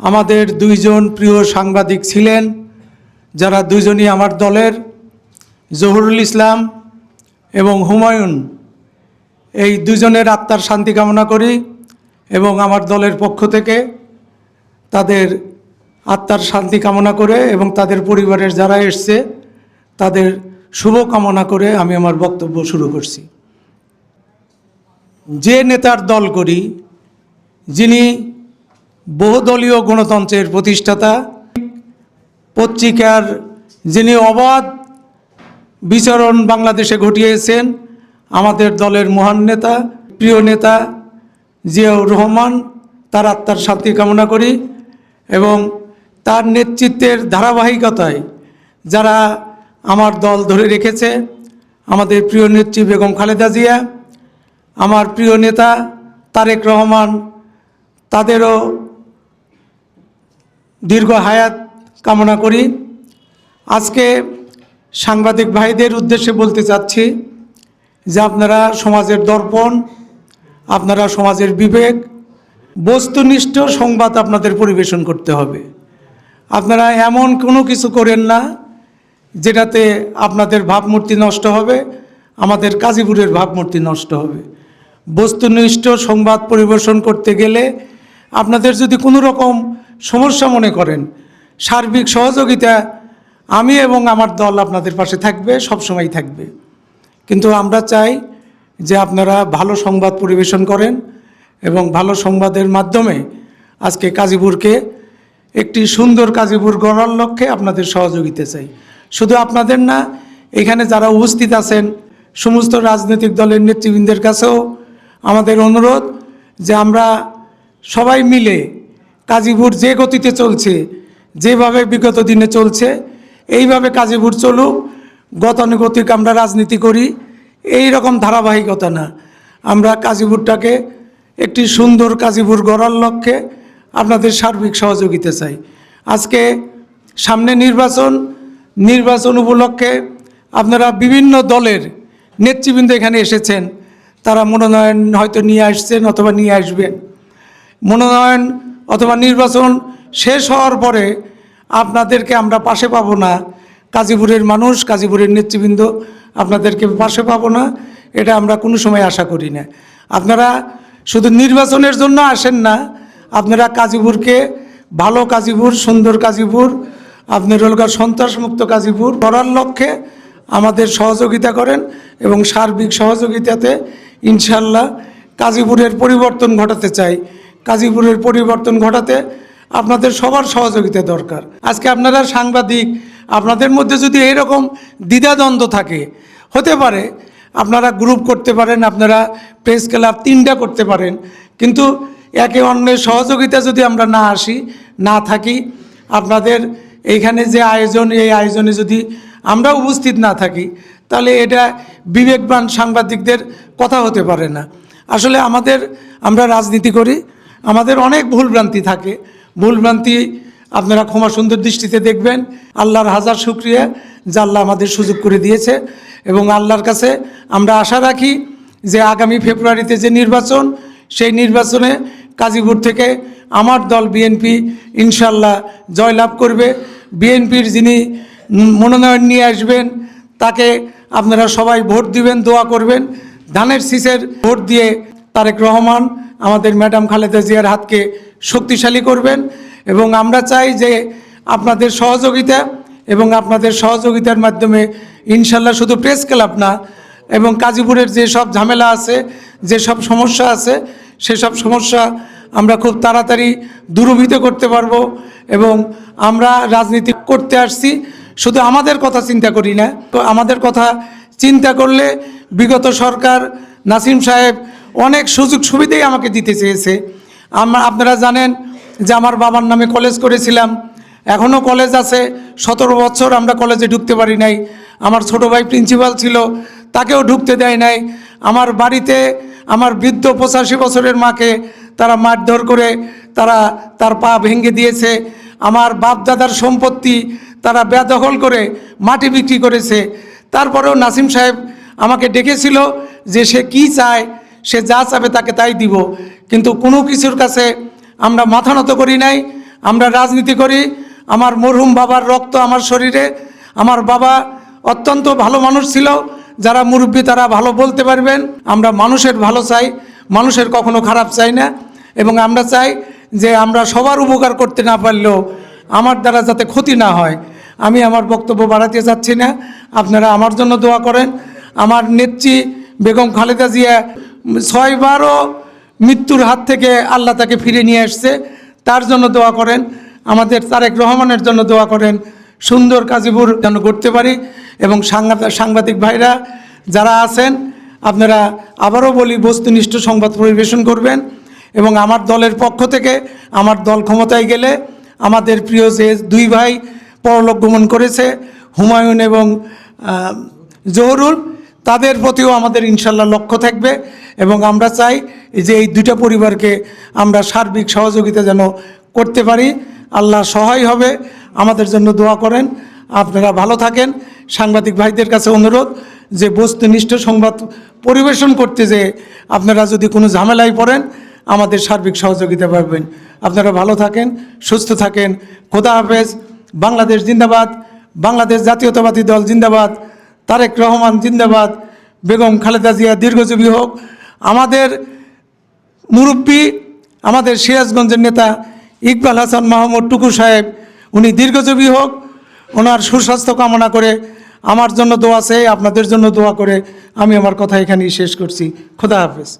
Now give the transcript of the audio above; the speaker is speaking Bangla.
আমাদের দুইজন প্রিয় সাংবাদিক ছিলেন, যারা দুইজনই আমার দলের, জহুরুল ইসলাম এবং হুমায়ুন। এই দুজনের আত্মার শান্তি কামনা করি এবং আমার দলের পক্ষ থেকে তাদের আত্মার শান্তি কামনা করে এবং তাদের পরিবারের যারা এসছে, তাদের শুভ কামনা করে আমি আমার বক্তব্য শুরু করছি। যে নেতার দল করি, যিনি বহুদলীয় গণতন্ত্রের প্রতিষ্ঠাতা, পত্রিকার যিনি অবাধ বিচরণ বাংলাদেশে ঘটিয়েছেন, আমাদের দলের মহান নেতা, প্রিয় নেতা জিয়াউর রহমান, তার আত্মার শান্তি কামনা করি এবং তার নেতৃত্বের ধারাবাহিকতায় যারা আমার দল ধরে রেখেছে, আমাদের প্রিয় নেত্রী বেগম খালেদা জিয়া, আমার প্রিয় নেতা তারেক রহমান, তাদেরও দীর্ঘ হায়াত কামনা করি। আজকে সাংবাদিক ভাইদের উদ্দেশ্যে বলতে চাচ্ছি যে আপনারা সমাজের দর্পণ, আপনারা সমাজের বিবেক, বস্তুনিষ্ঠ সংবাদ আপনাদের পরিবেশন করতে হবে। আপনারা এমন কোনো কিছু করেন না যেটাতে আপনাদের ভাবমূর্তি নষ্ট হবে, আমাদের কাজীপুরের ভাবমূর্তি নষ্ট হবে। বস্তুনিষ্ঠ সংবাদ পরিবেশন করতে গেলে আপনাদের যদি কোনো রকম সমস্যা মনে করেন। সার্বিক সহযোগিতা আমি এবং আমার দল আপনাদের পাশে থাকবে সবসময় থাকবে। কিন্তু আমরা চাই যে আপনারা ভালো সংবাদ পরিবেশন করেন এবং ভালো সংবাদের মাধ্যমে আজকে কাজীপুরকে একটি সুন্দর কাজীপুর গড়ার লক্ষ্যে আপনাদের সহযোগিতা চাই। শুধু আপনাদের না, এখানে যারা উপস্থিত আছেন, সমস্ত রাজনৈতিক দলের নেতৃবৃন্দের কাছেও আমাদের অনুরোধ যে আমরা সবাই মিলে কাজীপুর যে গতিতে চলছে, যেভাবে বিগত দিনে চলছে, এইভাবে কাজীপুর চলুক, গতানুগতিক আমরা রাজনীতি করি, এই রকম ধারাবাহিকতা না। আমরা কাজীপুরটাকে একটি সুন্দর কাজীপুর গড়ার লক্ষ্যে আপনাদের সার্বিক সহযোগিতা চাই। আজকে সামনে নির্বাচন নির্বাচন উপলক্ষে আপনারা বিভিন্ন দলের নেতৃবৃন্দ এখানে এসেছেন। তারা মনোনয়ন হয়তো নিয়ে আসছেন অথবা নিয়ে আসবেন। মনোনয়ন অথবা নির্বাচন শেষ হওয়ার পরে আপনাদেরকে আমরা পাশে পাবো না। কাজীপুরের মানুষ, কাজীপুরের নেতৃবৃন্দ আপনাদেরকে পাশে পাবো না। এটা আমরা কোনো সময় আশা করি না। আপনারা শুধু নির্বাচনের জন্য আসেন না। আপনারা কাজীপুরকে ভালো কাজীপুর, সুন্দর কাজীপুর আপনার হলকার সন্ত্রাসমুক্ত কাজীপুর করার লক্ষ্যে আমাদের সহযোগিতা করেন এবং সার্বিক সহযোগিতাতে ইনশাল্লাহ কাজীপুরের পরিবর্তন ঘটাতে চাই। কাজীপুরের পরিবর্তন ঘটাতে আপনাদের সবার সহযোগিতা দরকার। আজকে আপনারা সাংবাদিক, আপনাদের মধ্যে যদি এরকম দ্বিধাদ্বন্দ্ব থাকে, হতে পারে আপনারা গ্রুপ করতে পারেন, আপনারা প্রেস ক্লাব তিনটা করতে পারেন, কিন্তু একে অন্যের সহযোগিতা যদি আমরা না আসি, না থাকি, আপনাদের এইখানে যে আয়োজন, এই আয়োজনে যদি আমরা উপস্থিত না থাকি, তাহলে এটা বিবেকবান সাংবাদিকদের কথা হতে পারে না। আসলে আমাদের, আমরা রাজনীতি করি আমাদের অনেক ভুলভ্রান্তি থাকে। ভুলভ্রান্তি আপনারা ক্ষমা সুন্দর দৃষ্টিতে দেখবেন। আল্লাহর হাজার শুক্রিয়া যে আল্লাহ আমাদের সুযোগ করে দিয়েছে। এবং আল্লাহর কাছে আমরা আশা রাখি যে আগামী ফেব্রুয়ারিতে যে নির্বাচন, সেই নির্বাচনে কাজীপুর থেকে আমার দল বিএনপি ইনশাল্লাহ জয়লাভ করবে। বিএনপির যিনি মনোনয়ন নিয়ে আসবেন, তাকে আপনারা সবাই ভোট দিবেন, দোয়া করবেন। ধানের শীষের ভোট দিয়ে তারেক রহমান আমাদের ম্যাডাম খালেদা জিয়ার হাতকে শক্তিশালী করবেন এবং আমরা চাই যে আপনাদের সহযোগিতা এবং আপনাদের সহযোগিতার মাধ্যমে ইনশাল্লাহ শুধু প্রেস ক্লাব না, এবং কাজীপুরের যে সব ঝামেলা আছে, যে সব সমস্যা আছে সেসব সমস্যা আমরা খুব তাড়াতাড়ি দূরভূত করতে পারব এবং আমরা রাজনীতি করতে আসছি। শুধু আমাদের কথা চিন্তা করি না, তো আমাদের কথা চিন্তা করলে বিগত সরকার নাসিম সাহেব অনেক সুযোগ সুবিধাই আমাকে দিতে চেয়েছে। আমরা আপনারা জানেন যে আমার বাবার নামে কলেজ করেছিলাম। এখনও কলেজ আছে। সতেরো বছর আমরা কলেজে ঢুকতে পারি নাই। আমার ছোট ভাই প্রিন্সিপাল ছিল, তাকেও ঢুকতে দেয় নাই। আমার বাড়িতে আমার বৃদ্ধ পঁচাশি বছরের মাকে তারা মারধর করে তারা তার পা ভেঙে দিয়েছে। আমার বাপ দাদার সম্পত্তি তারা বেদখল করে মাটি বিক্রি করেছে। তারপরেও নাসিম সাহেব আমাকে ডেকেছিল যে সে কি চায় সে যা চাবে তাকে তাই দিব। কিন্তু কোনো কিছুর কাছে আমরা মাথা নত করি নাই, আমরা রাজনীতি করি, আমার মরহুম বাবার রক্ত আমার শরীরে, আমার বাবা অত্যন্ত ভালো মানুষ ছিল, যারা মুরব্বী তারা ভালো বলতে পারবেন, আমরা মানুষের ভালো চাই, মানুষের কখনো খারাপ চাই না, এবং আমরা চাই যে আমরা সবার উপকার করতে না পারলেও আমার দ্বারা যাতে ক্ষতি না হয়। আমি আমার বক্তব্য বাড়াতে চাচ্ছি না, আপনারা আমার জন্য দোয়া করেন। আমার নেত্রী বেগম খালেদা জিয়া ছয়বারও মৃত্যুর হাত থেকে আল্লাহ তাকে ফিরে নিয়ে আসছে। তার জন্য দোয়া করেন। আমাদের তারেক রহমানের জন্য দোয়া করেন। সুন্দর কাজীপুর যেন করতে পারি এবং সাংবাদ- সাংবাদিক ভাইরা যারা আছেন, আপনারা আবারও বলি, বস্তুনিষ্ঠ সংবাদ পরিবেশন করবেন এবং আমার দলের পক্ষ থেকে আমার দল ক্ষমতায় গেলে আমাদের প্রিয় যে দুই ভাই পরলোক গমন করেছে, হুমায়ুন এবং জহুরুল তাদের প্রতিও আমাদের ইনশাল্লাহ লক্ষ্য থাকবে এবং আমরা চাই যে এই দুইটা পরিবারকে আমরা সার্বিক সহযোগিতা যেন করতে পারি। আল্লাহ সহায় হবে। আমাদের জন্য দোয়া করেন। আপনারা ভালো থাকেন। সাংবাদিক ভাইদের কাছে অনুরোধ যে বস্তুনিষ্ঠ সংবাদ পরিবেশন করতে যে আপনারা যদি কোনো ঝামেলায় পড়েন, আমাদের সার্বিক সহযোগিতা পাবেন। আপনারা ভালো থাকেন, সুস্থ থাকেন। খোদা হাফেজ। বাংলাদেশ জিন্দাবাদ। বাংলাদেশ জাতীয়তাবাদী দল জিন্দাবাদ। তারেক রহমান, জিন্দাবাদ। বেগম খালেদা জিয়া দীর্ঘজীবী হোক। আমাদের মুরব্বী, আমাদের সিরাজগঞ্জের নেতা ইকবাল হাসান মাহমুদ টুকু সাহেব, উনি দীর্ঘজীবী হোক। ওনার সুস্বাস্থ্য কামনা করে আমার জন্য দোয়া চেয়ে আপনাদের জন্য দোয়া করে আমি আমার কথা এখানেই শেষ করছি। খোদা হাফেজ।